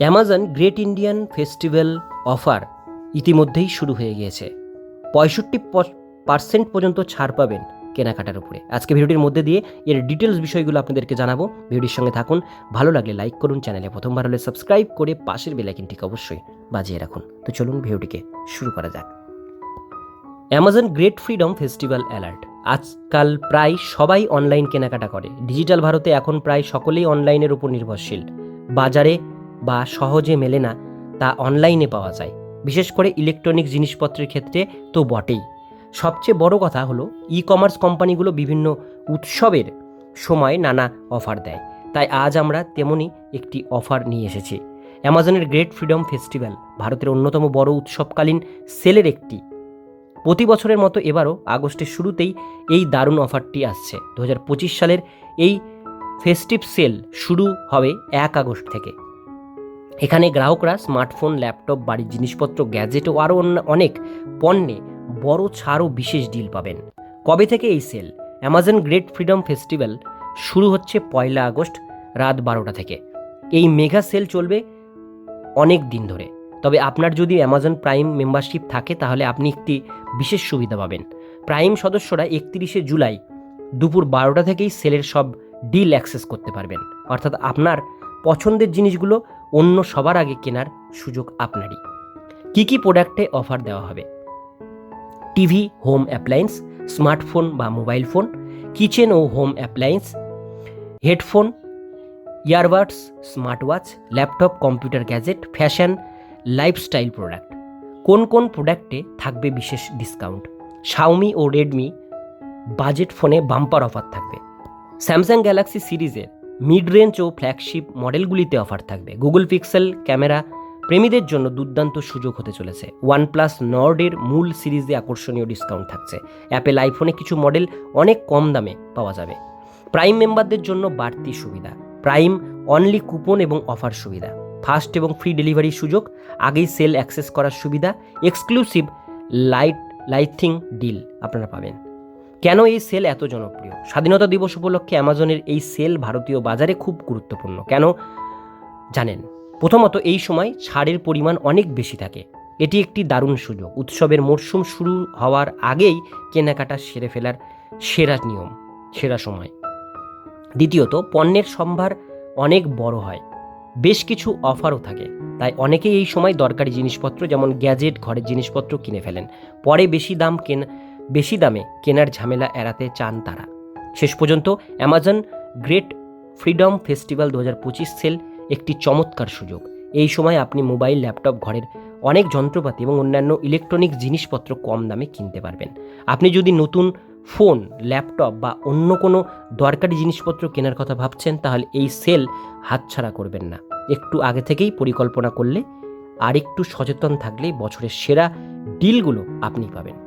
Amazon great Indian festival offer ইতিমধ্যেই শুরু হয়ে গিয়েছে। পঁয়ষট্টি পার্সেন্ট পর্যন্ত ছাড় পাবেন কেনাকাটার উপরে। আজকে ভিডিওটির মধ্যে দিয়ে এর ডিটেলস বিষয়গুলো আপনাদেরকে জানাব। ভিডিওটির সঙ্গে থাকুন। ভালো লাগলে লাইক করুন চ্যানেলে প্রথমবার হলে সাবস্ক্রাইব করে পাশের বেলাইকিনটিকে অবশ্যই বাজিয়ে রাখুন। তো চলুন ভিডিওটিকে শুরু করা যাক। Amazon great freedom festival alert. আজকাল প্রায় সবাই অনলাইন কেনাকাটা করে। ডিজিটাল ভারতে এখন প্রায় সকলেই অনলাইনের উপর নির্ভরশীল। বাজারে বা সহজে মেলে না, তা অনলাইনে পাওয়া যায়। বিশেষ করে ইলেকট্রনিক জিনিসপত্রের ক্ষেত্রে তো বটেই। সবচেয়ে বড় কথা হলো ই কমার্স কোম্পানিগুলো বিভিন্ন উৎসবের সময় নানা অফার দেয়। তাই আজ আমরা তেমনই একটি অফার নিয়ে এসেছি। অ্যামাজনের গ্রেট ফ্রিডম ফেস্টিভ্যাল, ভারতের অন্যতম বড় উৎসবকালীন সেলের একটি। প্রতি বছরের মতো এবারও আগস্টের শুরুতেই এই দারুণ অফারটি আসছে। দু হাজার পঁচিশ সালের এই ফেস্টিভ সেল শুরু হবে এক আগস্ট থেকে। এখানে গ্রাহকরা স্মার্টফোন, ল্যাপটপ, বাড়ির জিনিসপত্র, গ্যাজেট ও আরও অনেক পণ্যে বড় ছাড় ও বিশেষ ডিল পাবেন। কবে থেকে এই sale? Amazon great freedom festival শুরু হচ্ছে পয়লা আগস্ট রাত বারোটা থেকে। এই মেগা সেল চলবে অনেক দিন ধরে। তবে আপনার যদি অ্যামাজন প্রাইম মেম্বারশিপ থাকে, তাহলে আপনি একটি বিশেষ সুবিধা পাবেন। প্রাইম সদস্যরা একত্রিশে জুলাই দুপুর বারোটা থেকেই সেলের সব ডিল অ্যাক্সেস করতে পারবেন। অর্থাৎ আপনার পছন্দের জিনিসগুলো অন্য সবার আগে কেনার সুযোগ আপনারই। কি কি প্রোডাক্টে অফার দেওয়া হবে? টিভি হোম অ্যাপ্লায়েন্স স্মার্টফোন বা মোবাইল ফোন কিচেন ও home appliance headphone earbuds smart watch laptop computer gadget fashion lifestyle product কোন কোন প্রোডাক্টে থাকবে বিশেষ ডিসকাউন্ট শাওমি ও রেডমি বাজেট ফোনে বাম্পার অফার থাকবে। স্যামসাং গ্যালাক্সি সিরিজের মিড রেঞ্জ ও ফ্ল্যাগশিপ মডেলগুলিতে অফার থাকবে। গুগল পিক্সেল ক্যামেরা প্রেমীদের জন্য দুর্দান্ত সুযোগ হতে চলেছে। ওয়ানপ্লাস নর্ডের মূল সিরিজে আকর্ষণীয় ডিসকাউন্ট থাকছে। অ্যাপেল আইফোনে কিছু মডেল অনেক কম দামে পাওয়া যাবে। প্রাইম মেম্বারদের জন্য বাড়তি সুবিধা। প্রাইম অনলি কুপন এবং অফার সুবিধা। ফাস্ট এবং ফ্রি ডেলিভারির সুযোগ। আগেই সেল অ্যাক্সেস করার সুবিধা। এক্সক্লুসিভ লাইট লাইথিং ডিল আপনারা পাবেন। কেন এই সেল এত জনপ্রিয়? স্বাধীনতা দিবস উপলক্ষে অ্যামাজনের এই সেল ভারতীয় বাজারে খুব গুরুত্বপূর্ণ। কেন? জানেন, প্রথমত এই সময় ছাড়ের পরিমাণ অনেক বেশি থাকে। এটি একটি দারুণ সুযোগ। উৎসবের মরশুম শুরু হওয়ার আগেই কেনাকাটা সেরে ফেলার সেরা নিয়ম, সেরা সময়। দ্বিতীয়ত, পণ্যের সম্ভার অনেক বড় হয়। বেশ কিছু অফারও থাকে। তাই অনেকেই এই সময় দরকারি জিনিসপত্র, যেমন গ্যাজেট, ঘরের জিনিসপত্র কিনে ফেলেন। পরে বেশি দাম কেনা বেশি দামে কেনার ঝামেলা এড়াতে চান তারা। শেষ পর্যন্ত অ্যামাজন গ্রেট ফ্রিডম ফেস্টিভ্যাল দু হাজার পঁচিশ সেল একটি চমৎকার সুযোগ। এই সময় আপনি মোবাইল, ল্যাপটপ, ঘরের অনেক যন্ত্রপাতি এবং অন্যান্য ইলেকট্রনিক জিনিসপত্র কম দামে কিনতে পারবেন। আপনি যদি নতুন ফোন, ল্যাপটপ বা অন্য কোনো দরকারি জিনিসপত্র কেনার কথা ভাবছেন, তাহলে এই সেল হাতছাড়া করবেন না। একটু আগে থেকেই পরিকল্পনা করলে আর একটু সচেতন থাকলে বছরের সেরা ডিলগুলো আপনি পাবেন।